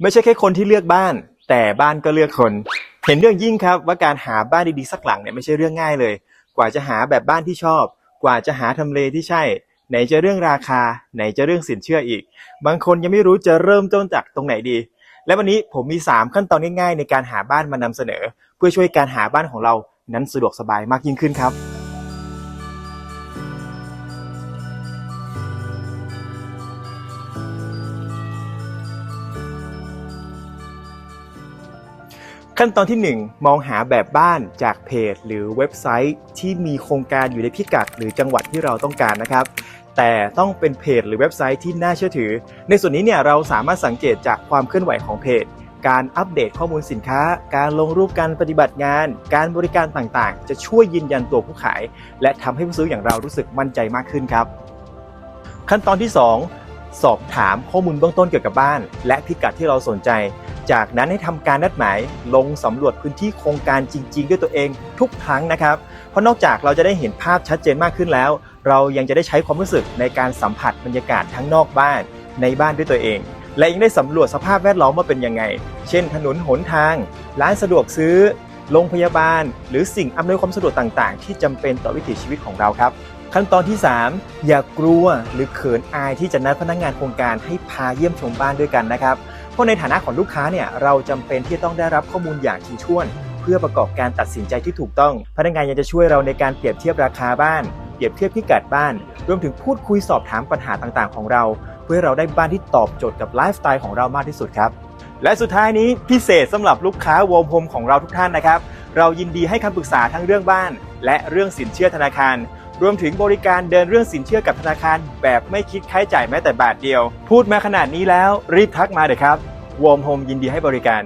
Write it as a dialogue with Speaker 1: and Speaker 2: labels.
Speaker 1: ไม่ใช่แค่คนที่เลือกบ้าน แต่บ้านก็เลือกคน เห็นเรื่องยิ่งครับว่าการหาบ้านดีๆสักหลังเนี่ยไม่ใช่เรื่องง่ายเลย กว่าจะหาแบบบ้านที่ชอบ กว่าจะหาทำเลที่ใช่ ไหนจะเรื่องราคา ไหนจะเรื่องสินเชื่ออีก บางคนยังไม่รู้จะเริ่มต้นจากตรงไหนดี และวันนี้ผมมี 3 ขั้นตอนง่ายๆ ในการหาบ้านมานำเสนอ เพื่อช่วยการหาบ้านของเรานั้นสะดวกสบายมากยิ่งขึ้นครับ ขั้นตอนที่ 1 มองหาแบบบ้านจากเพจ หรือเว็บไซต์ที่มีโครงการอยู่ในพิกัด หรือจังหวัดที่เราต้องการนะครับ แต่ต้องเป็นเพจหรือเว็บไซต์ที่น่าเชื่อถือ ในส่วนนี้เนี่ยเราสามารถสังเกตจากความเคลื่อนไหวของเพจ การอัปเดตข้อมูลสินค้า การลงรูปการปฏิบัติงาน การบริการต่างๆ จะช่วยยืนยันตัวผู้ขาย และทำให้ผู้ซื้ออย่างเรารู้สึกมั่นใจมากขึ้นครับ ขั้นตอนที่ 2 สอบถามข้อมูลเบื้องต้นเกี่ยวกับบ้าน และพิกัดที่เราสนใจ จากนั้นให้ทำการนัดหมายลงสำรวจพื้นที่โครงการจริง ๆ ด้วยตัวเองทุกครั้งนะครับ เพราะนอกจากเราจะได้เห็นภาพชัดเจนมากขึ้นแล้ว เรายังจะได้ใช้ความรู้สึกในการสัมผัสบรรยากาศทั้งนอกบ้านในบ้านด้วยตัวเอง และยังได้สำรวจสภาพแวดล้อมว่าเป็นยังไง เช่น ถนนหนทาง ร้านสะดวกซื้อโรงพยาบาล หรือสิ่งอำนวยความสะดวกต่างๆ ที่จำเป็นต่อวิถีชีวิตของเราครับ ขั้นตอนที่ 3 อย่ากลัวหรือเขินอายที่จะนัดพนักงานโครงการให้พาเยี่ยมชมบ้านด้วยกันนะครับ เพราะในฐานะของลูกค้าเนี่ยเราจำเป็นที่จะต้องได้รับข้อมูลอย่างถี่ถ้วน เพื่อประกอบการตัดสินใจที่ถูกต้อง พนักงานยังจะช่วยเราในการเปรียบเทียบราคาบ้านเปรียบเทียบพิกัดบ้าน รวมถึงพูดคุยสอบถามปัญหาต่างๆ ของเรา เพื่อเราได้บ้านที่ตอบโจทย์กับไลฟ์สไตล์ของเรามากที่สุดครับ และสุดท้ายนี้พิเศษสำหรับลูกค้าวอมโฮมของเราทุกท่านนะครับ เรายินดีให้คำปรึกษาทั้งเรื่องบ้าน และเรื่องสินเชื่อธนาคาร รวมถึงบริการเดินเรื่องสินเชื่อกับธนาคาร แบบไม่คิดค่าใช้จ่ายแม้แต่บาทเดียว พูดมาขนาดนี้แล้วรีบทักมาเถอะครับวอมโฮมยินดีให้บริการ